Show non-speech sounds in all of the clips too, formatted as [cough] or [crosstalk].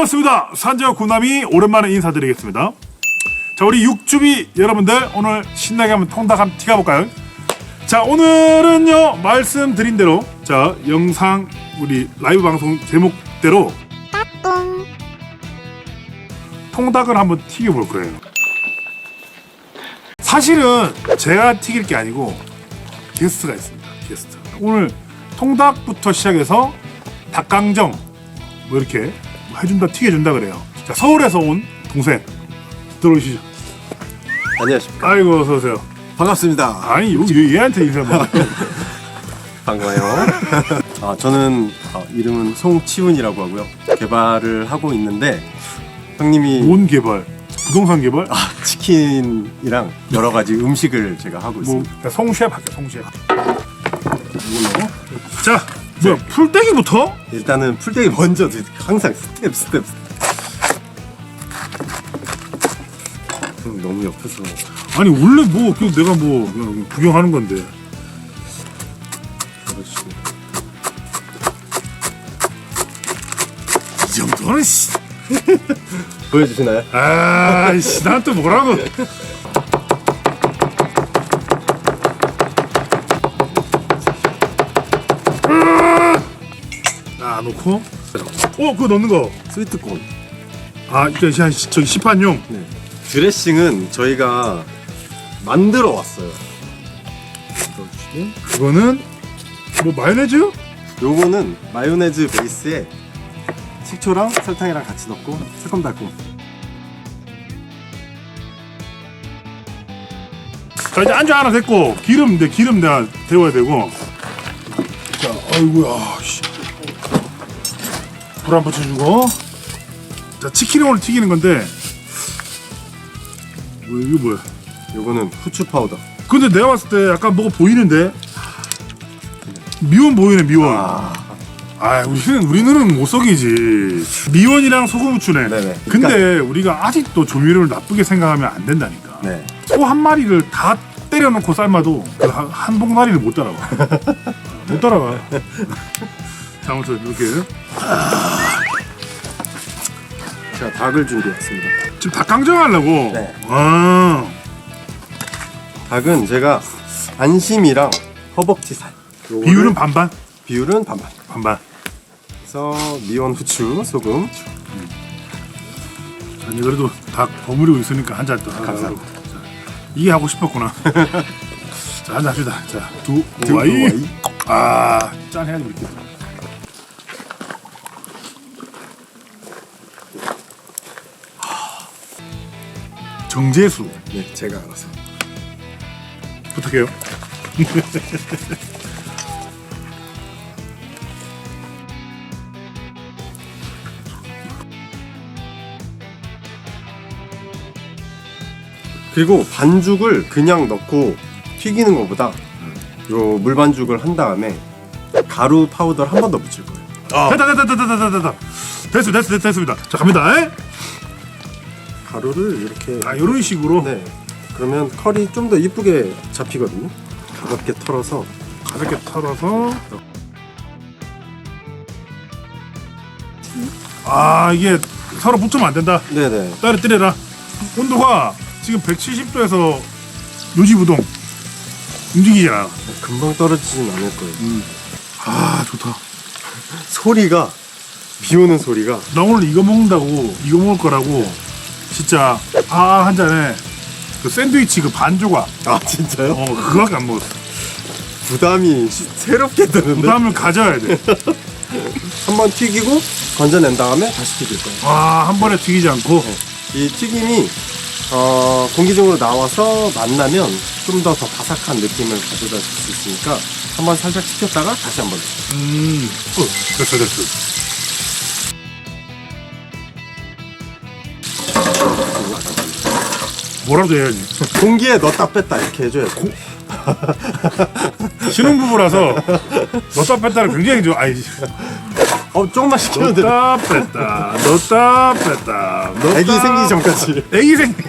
반갑습니다. 산지와 구남이 오랜만에 인사드리겠습니다. 자, 우리 육주비 여러분들 오늘 신나게 한번 통닭 한번 티가 볼까요? 자, 오늘은요 말씀드린 대로 자 영상 우리 라이브 방송 제목대로 통닭을 한번 튀겨 볼 거예요. 사실은 제가 튀길 게 아니고 게스트가 있습니다. 게스트. 오늘 통닭부터 시작해서 닭강정 뭐 이렇게 해준다 튀겨준다 그래요. 자 서울에서 온 동생 들어오시죠. 안녕하십니까. 아이고 어서 오세요. 반갑습니다. 아니 여기 얘한테 인사 한번. [laughs] 반가워요. 아, 저는 아, 이름은 송치훈이라고 하고요. 개발을 하고 있는데 형님이 뭔 개발? 부동산 개발? 아, 치킨이랑 여러 가지 음식을 제가 하고 뭐 있습니다. 송셰프 할게. 이걸로. 자 뭐야 풀떼기부터? 일단은 풀떼기 먼저 드- 항상 스텝 스텝. 형 너무 옆에서 아니 원래 뭐 그냥 내가 뭐 그냥 구경하는 건데. 그러시고 이 정도는 씨. [laughs] 보여주시나요? 아이씨 난 또 뭐라고 [laughs] 아 놓고. 어 그거 넣는 스위트콘. 거아 이게 한 시- 저기 시판용? 네. 드레싱은 저희가 만들어 왔어요. 넣어주시고 그거는 뭐 마요네즈? 요거는 마요네즈 베이스에 식초랑 설탕이랑 같이 넣고 새콤달콤. 자 이제 안주 하나 됐고 기름 내 기름 내가 데워야 되고. 자 아이고야 불한 붙여주고. 자 치킨을 오늘 튀기는 건데. 뭐 이거 뭐야? 요거는 후추 파우더. 근데 내가 봤을 때 약간 뭐가 보이는데? 미원 보이네 미원. 아, 아 우리는 우리 눈은 못 속이지. 미원이랑 소금 후추네. 네네. 근데 우리가 아직도 조미료를 나쁘게 생각하면 안 된다니까. 네. 소 한 마리를 다 때려놓고 삶아도 그 한, 한 봉다리를 못 따라가 [laughs] 못 따라가 자 아무튼 이렇게. 제가 닭을 준비했습니다. 지금 닭 강정 하려고? 네. 아. 닭은 제가 안심이랑 허벅지 살. 요거를- 비율은 반반? 비율은 반반. 반반. 그래서 미원 후추 소금. 아니 그래도 닭 버무리고 있으니까 한 잔 더 감사합니다. 자, 이게 하고 싶었구나. [laughs] 자 한잔 합시다. 자 두 두 와이. 와이. 아 짠 해야지 이렇 정재수 네 제가 알아서 부탁해요. [laughs] 그리고 반죽을 그냥 넣고 튀기는 것보다 요 물반죽을 한 다음에 가루 파우더를 한 번 더 묻힐 거예요 됐다 됐다 됐다 됐다 됐다 됐어 됐어 됐 됐습니다. 자 갑니다. 에? 가루를 이렇게 아 이런 식으로 네. 그러면 컬이 좀 더 이쁘게 잡히거든요. 가볍게 털어서 가볍게 털어서 아 이게 서로 붙으면 안 된다. 네네. 떨어뜨려라. 온도가 지금 170도에서 요지부동 움직이잖아. 금방 떨어지진 않을 거예요. 아 좋다. [laughs] 소리가 비 오는 소리가 나 오늘 이거 먹는다고 이거 먹을 거라고 진짜 아 한 잔에 그 샌드위치 그 반 조각 아 진짜요? 어 그거밖에 안 먹었어. 부담이 시- 새롭게 드는데 부담을 가져야 돼. [laughs] 한번 튀기고 건져낸 다음에 다시 튀길 거예요. 아한 번에 튀기지 않고 이 튀김이 어, 공기 중으로 나와서 만나면 좀 더 더 바삭한 느낌을 가져다 줄 수 있으니까 한번 살짝 식혔다가 다시 한 번. 음 어, 됐어 됐어. 뭐라도 해야지. 공기에 넣었다 뺐다 이렇게 해줘야 돼. 신혼부부라서 [laughs] 넣다 뺐다를 굉장히 좋아. 아이 어 조금만 식혀도 돼. 넣다 뺐다 넣다 뺐다 넣다 애기 생기기 전까지. 애기 생기.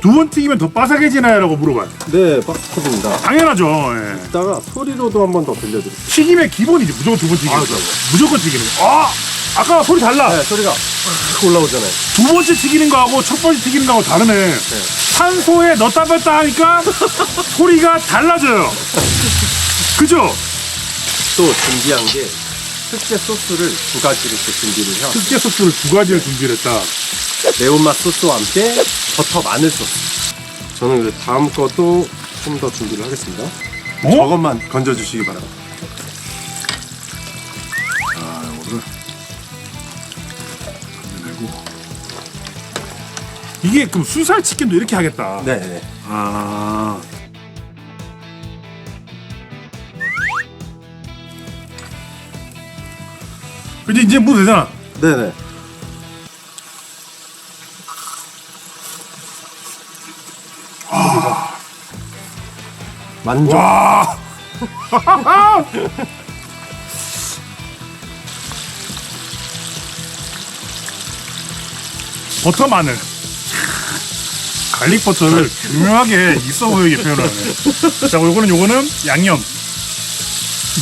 두 번 튀기면 더 바삭해지나요라고 물어봐요. 네, 박스컵입니다. 당연하죠. 예. 이따가 소리로도 한 번 더 들려드릴게요. 튀김의 기본이지 무조건 두 번 튀기는 거. 무조건 튀기는 거. 아! 아까 소리 달라. 네, 소리가 확 올라오잖아요. 두 번째 튀기는 거하고 첫 번째 튀기는 거하고 다르네. 산소에 넣다 뺐다 하니까 [laughs] 소리가 달라져요. 그죠? 또 준비한 게 특제 소스를 두 가지를 또 준비를 해요. 특제 소스를 두 가지를 준비를 했다. 매운맛 소스와 함께 버터 마늘 소스. 저는 그 다음 것도 좀 더 준비를 하겠습니다. 어? 저것만 건져주시기 바랍니다. 이게 그럼 수살 치킨도 이렇게 하겠다. 네, 네. 아. 이제 이제 뭐 되잖아. 네, 네. 만족. 와. [laughs] 버터 마늘. 갈릭 버터를 교묘하게 있어 보이게 표현을 하네. 자, 요거는 요거는 양념.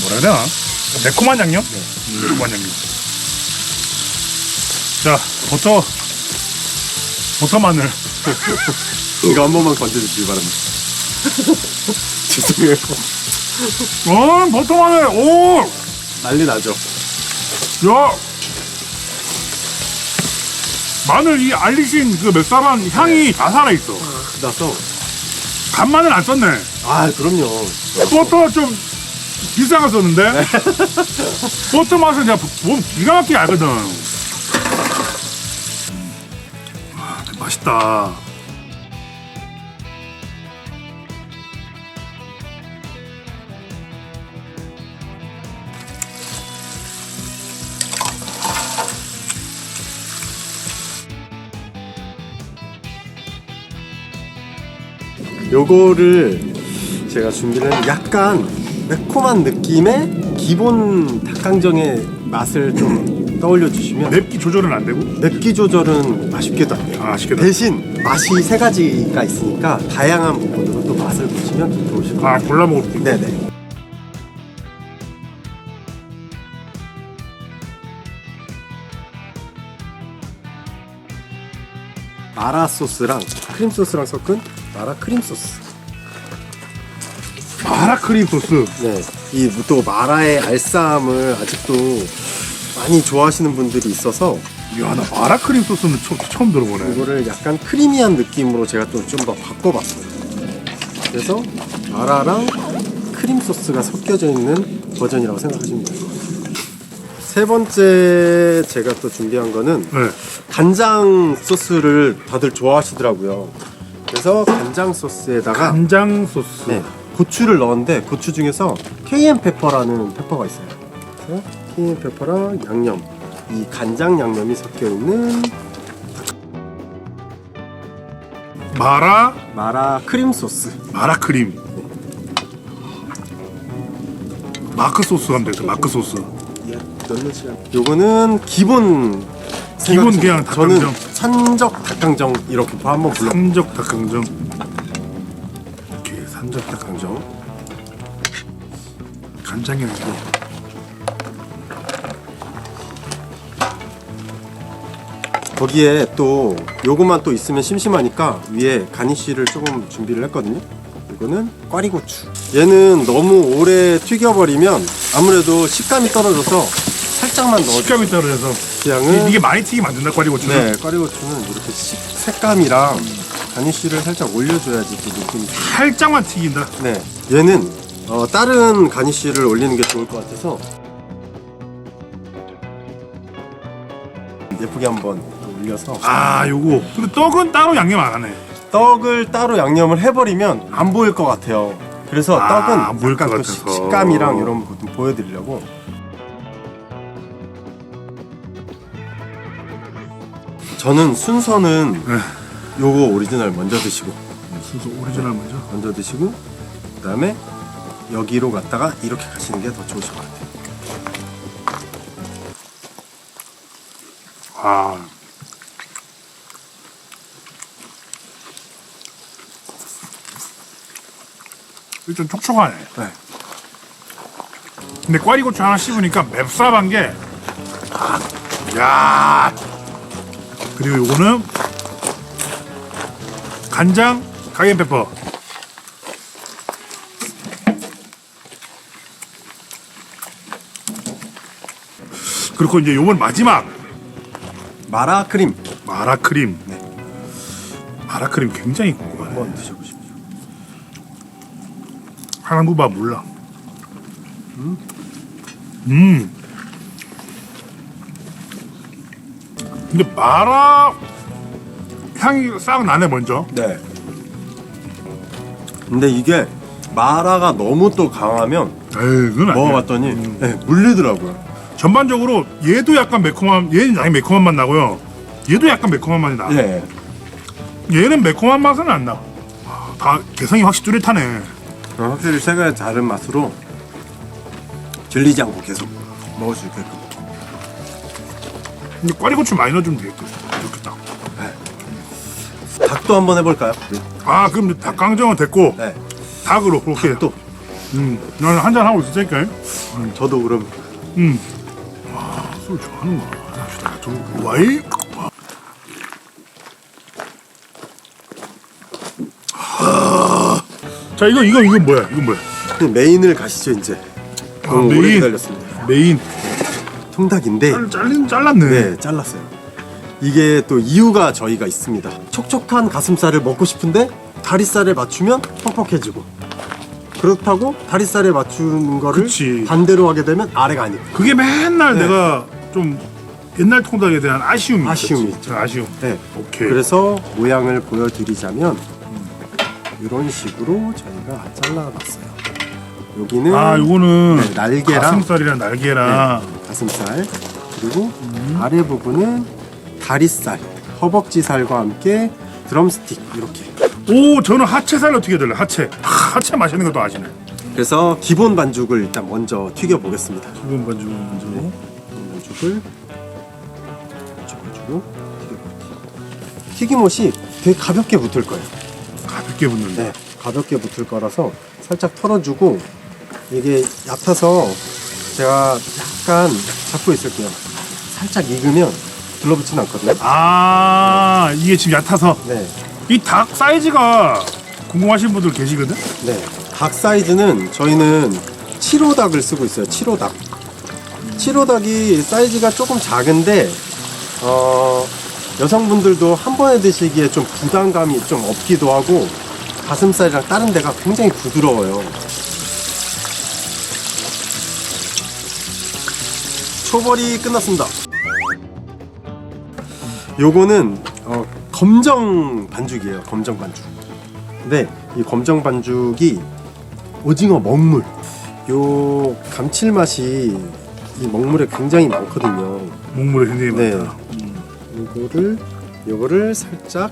뭐라 해야 되나? 매콤한 양념? 네. 매콤한 양념. 자, 버터. 버터 마늘. [laughs] 이거 한 번만 건져주시기 바랍니다. [laughs] 죄송해요. 어, 버터 마늘. 오! 난리 나죠. 야! 마늘 이 알리신 그 맵쌀한 향이 다 살아있어. 나서 간마늘 안 썼네. 아 그럼요. 버터 좀 비싼 거 썼는데? 버터 맛은 내가 몸 기가 막히게 알거든. 아, 맛있다. 요거를 제가 준비를 했는데 약간 매콤한 느낌의 기본 닭강정의 맛을 좀 떠올려 주시면 맵기 조절은 안 되고? 맵기 조절은 맛있게도 안 돼요. 아, 맛있게도. 대신 맛이 세 가지가 있으니까 다양한 부분으로 또 맛을 보시면 좀 좋으실 것 아, 같아요. 골라 먹을 수 있고. 네네. 마라 소스랑 크림 소스랑 섞은 마라 크림 소스. 마라 크림 소스. 네, 이 또 마라의 알싸함을 아직도 많이 좋아하시는 분들이 있어서 이야, 나 마라 크림 소스는 처, 처음 들어보네. 이거를 약간 크리미한 느낌으로 제가 또 좀 더 바꿔봤어요. 그래서 마라랑 크림 소스가 섞여져 있는 버전이라고 생각하시면 돼요. 세 번째 제가 또 준비한 거는 네. 간장 소스를 다들 좋아하시더라고요. 그래서 간장 소스에다가 간장 소스. 네, 고추를 넣었는데 고추 중에서 케이엔 페퍼라는 페퍼가 있어요. 그래서 케이엔 페퍼랑 양념, 이 간장 양념이 섞여 있는 마라, 마라 크림 소스. 마라 크림. 마크 소스 하면 되겠다. 마크 소스. 요거는 기본 기본 생각- 그냥 저는 닭강정. 산적 닭강정 이렇게 한번 불러 산적 닭강정. 이렇게 산적 닭 닭강정. 간장이 아니고. 거기에 또 요것만 또 있으면 심심하니까 위에 가니쉬를 조금 준비를 했거든요. 이거는 꽈리고추. 얘는 너무 오래 튀겨버리면 아무래도 식감이 떨어져서 살짝만 넣어주세요. 식감이 떨어져서 양은 이- 이게 많이 튀기면 안 된다 꽈리고추는. 네, 꽈리고추는 이렇게 식, 색감이랑 가니쉬를 살짝 올려줘야지 또 느낌이. 살짝만 튀긴다. 네, 얘는 어, 다른 가니쉬를 올리는 게 좋을 것 같아서 예쁘게 한번 또 올려서 아 요거. 근데 떡은 따로 양념 안 하네. 떡을 따로 양념을 해버리면 안 보일 것 같아요. 그래서 아, 떡은 안 보일 약간 것그 같아서. 식감이랑 이런 거좀 보여드리려고. 저는 순서는 네. 요거 오리지널 먼저 드시고 순서 오리지널 먼저. 먼저 드시고 그다음에 여기로 갔다가 이렇게 가시는 게 더 좋으실 것 같아요. 아. 일단 촉촉하네. 네. 근데 꽈리고추 하나 씹으니까 맵쌀한 게 야 그리고 요거는 간장 카겐페퍼 그리고 이제 요번 마지막. 마라 크림. 마라 크림. 마라 크림 굉장히 궁금하네. 한번 드셔보십시오. 한국밥 몰라. 음 근데 마라 향이 싹 나네 먼저 네. 근데 이게 마라가 너무 또 강하면 에이 그건 아니야 먹어봤더니 네, 물리더라고요. 전반적으로 얘도 약간 매콤한 얘는 약간 매콤한 맛 나고요 얘도 약간 매콤한 맛이 나 네. 얘는 매콤한 맛은 안나 다 개성이 확실히 뚜렷하네 어, 확실히 세 가지 다른 맛으로 질리지 않고 계속 먹을 수 있게끔. 근데 꽈리고추 많이 넣어주면 되겠다 좋겠다 닭도 한번 해볼까요? 아 그럼 이제 닭강정은 됐고 네. 닭으로 그렇게 또 음, 나는 한잔 하고 있을 테니까. 저도 그럼 음. 와, 술 좋아하는구나. 합시다. 좀 와이. 아. 자, 이거 이거 이거 뭐야? 이거 뭐야? 메인을 가시죠 이제. 아, 너무 오래 메인. 기다렸습니다. 메인. 통닭인데 잘 잘린 잘랐네. 네 잘랐어요. 이게 또 이유가 저희가 있습니다. 촉촉한 가슴살을 먹고 싶은데 다리살에 맞추면 퍽퍽해지고 그렇다고 다리살에 맞추는 거를 그치. 반대로 하게 되면 아래가 아니고 그게 맨날 네. 내가 좀 옛날 통닭에 대한 아쉬움이 아쉬움이 있었지. 아쉬움. 네. 오케이. 그래서 모양을 보여드리자면 이런 식으로 저희가 잘라봤어요. 여기는 아, 요거는 네, 날개랑 가슴살이랑 날개랑 가슴살 그리고 음. 아래 부분은 다리살, 허벅지살과 함께 드럼스틱 이렇게. 오, 저는 하체살 어떻게 될래? 하체. 하, 하체 맛있는 것도 아시네. 그래서 기본 반죽을 일단 먼저 튀겨 보겠습니다. 기본 반죽 먼저. 반죽을 튀겨가지고 튀겨볼게요. 튀김옷이 되게 가볍게 붙을 거예요. 가볍게 붙는다. 네, 가볍게 붙을 거라서 살짝 털어주고 이게 얕아서 제가 약간 잡고 있을게요. 살짝 익으면 들러붙진 않거든요. 아 이게 지금 얕아서 네, 이 닭 사이즈가 궁금하신 분들 계시거든? 네. 닭 사이즈는 저희는 7호 닭을 쓰고 있어요. 7호 닭. 7호 닭이 사이즈가 조금 작은데 어, 여성분들도 한 번에 드시기에 좀 부담감이 좀 없기도 하고 가슴살이랑 다른 데가 굉장히 부드러워요. 초벌이 끝났습니다. 요거는 어, 검정 반죽이에요. 검정 반죽. 근데 이 검정 반죽이 오징어 먹물. 요 감칠맛이 이 먹물에 굉장히 많거든요. 목물에 굉장히 네. 많다. 요거를 요거를 살짝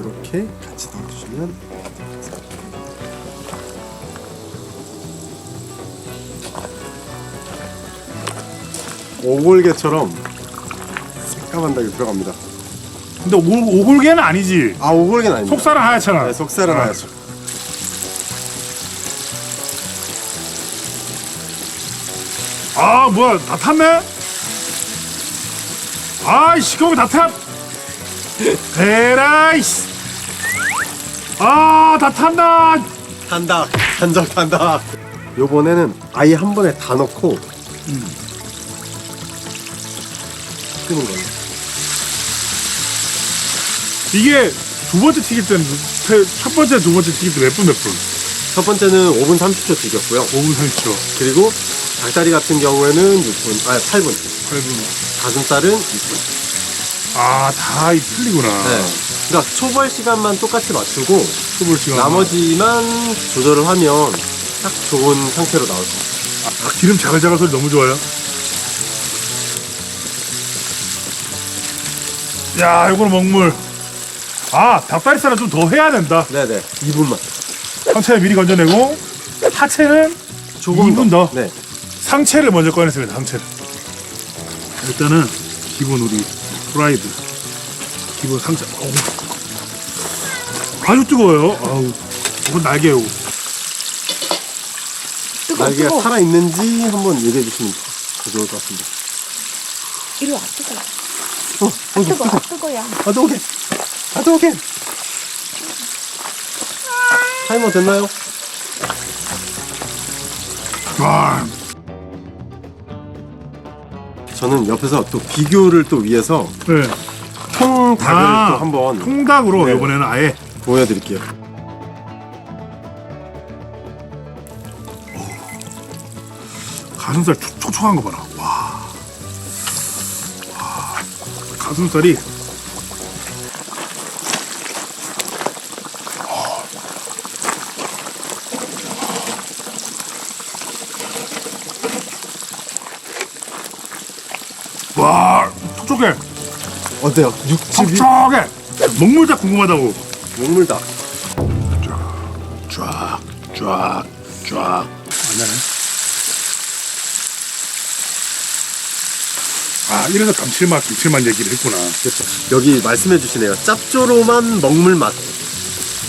이렇게 같이 넣어주시면 오골개처럼 새까만 닭이 들어갑니다. 근데 오, 오골개는 아니지. 아 오골개는 아닙니다. 속살은 하얗잖아. 네, 속살은 아. 하얗죠. 아 뭐야 다 탔네? 아이 시커멓게 다 탔. 에라이씨. 아다 탄다. 단닭, 단적 단닭. 요번에는 아예 한 번에 다 넣고 끄는 거예요. 이게 두 번째 튀길 때는 세- 첫 번째 두 번째 튀길 때 몇 분 몇 분? 첫 번째는 5분 30초 튀겼고요. 5분 30초. 그리고 닭다리 같은 경우에는 6분, 아 8분. 8분. 가슴살은 6분. 아다 틀리구나. 네. 그러니까 초벌 시간만 똑같이 맞추고 초볼 시간. 나머지만 조절을 하면 딱 좋은 상태로 나올 거예요. 아, 기름 자글자글 소리 너무 좋아요. 야, 이거는 먹물. 아, 닭다리살은 좀 더 해야 된다. 네네. 2분만. 상체를 미리 건져내고 하체는 조금 2분 더. 네. 상체를 먼저 꺼냈습니다. 상체를. 일단은 기본 우리 프라이드. 기본 상체. 어우. 아주 뜨거워요. 아우. 이건 날개요. 뜨거 날개가 뜨거. 살아 있는지 한번 얘기해 주시면 더 좋을 것 같습니다. 이리 와 뜨거워. 어, 어, 뜨거워 아, 뜨거야. 가져오게. 가져오게. 타이머 됐나요? 와, 저는 옆에서 또 비교를 또 위해서 네. 통닭을 아, 또 한번 통닭으로 네. 이번에는 아예 보여드릴게요. 가슴살 촉- 촉촉한 거 봐라. 가슴살이 와 촉촉해. 어때요? 육즙이? 촉촉해. 먹물자 궁금하다고. 먹물다. 아 이래서 감칠맛 감칠맛 얘기를 했구나 그렇죠. 여기 말씀해 주시네요. 짭조름한 먹물 맛.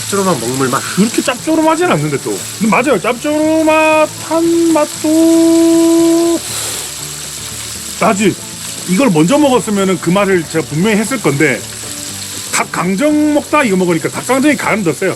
짭조름한 먹물 맛. 그렇게 짭조름하진 않는데 또 근데 맞아요 짭조름한 맛도 나지 이걸 먼저 먹었으면은 그 맛을 제가 분명히 했을 건데 닭 강정 먹다 이거 먹으니까 닭 강정이 간은 더 세요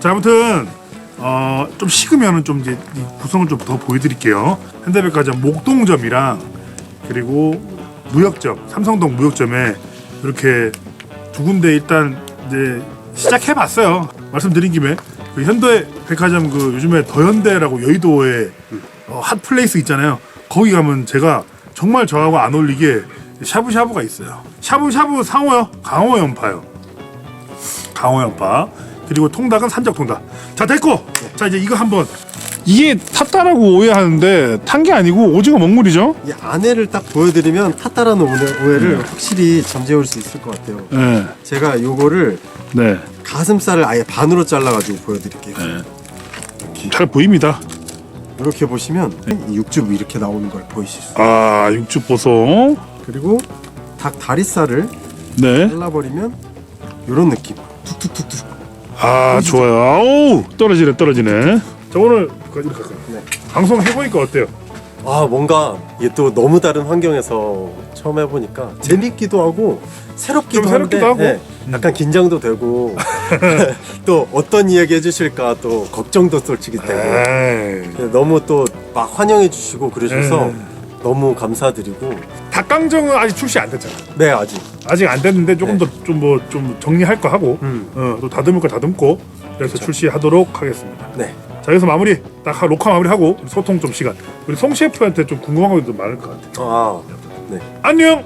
자 아무튼 어, 좀 식으면은 좀 이제 이 구성을 좀 더 보여드릴게요. 현대백화점 목동점이랑 그리고 무역점 삼성동 무역점에 이렇게 두 군데 일단 이제 시작해봤어요. 말씀드린 김에 그 현대백화점 그 요즘에 더현대라고 여의도에 어, 핫 플레이스 있잖아요. 거기 가면 제가 정말 저하고 안 어울리게 샤브샤브가 있어요. 샤브샤브 상호요? 강호 연파요. 강호 연파 그리고 통닭은 산적 통닭 자 됐고 자 이제 이거 한번 이게 탔다라고 오해하는데 탄 게 아니고 오징어 먹물이죠 이 안에를 딱 보여드리면 탔다라는 오해, 오해를 확실히 잠재울 수 있을 것 같아요. 네, 제가 요거를 네. 가슴살을 아예 반으로 잘라가지고 보여드릴게요. 잘 보입니다. 이렇게 보시면 이 육즙이 이렇게 나오는 걸 보이실 수. 있어요. 아 육즙 보송. 그리고 닭 다리살을 네. 잘라버리면 이런 느낌. 툭툭툭툭. 아 좋아요. 아우 떨어지네 떨어지네. 자 오늘 그 이렇게 할까요? 네. 방송 해보니까 어때요? 아 뭔가 이게 또 너무 다른 환경에서 처음 해보니까 재밌기도 하고 새롭기도 좀 새롭기도 한데 하고. 네, 약간 긴장도 되고 [laughs] [laughs] 또 어떤 이야기 해주실까 또 걱정도 솔직히 되고 에이. 네, 너무 또 막 환영해 주시고 그러셔서 네. 너무 감사드리고 닭강정은 아직 출시 안 됐잖아. 네 아직 아직 안 됐는데 조금 네. 더좀 뭐 좀 정리할 거 하고 음. 어, 또 다듬을 거 다듬고 그래서 출시하도록 하겠습니다. 네 자 여기서 마무리 딱 녹화 마무리하고 소통 좀 시간 우리 송 셰프한테 좀 궁금한 것도 많을 것 같아요. 아, 네. 안녕.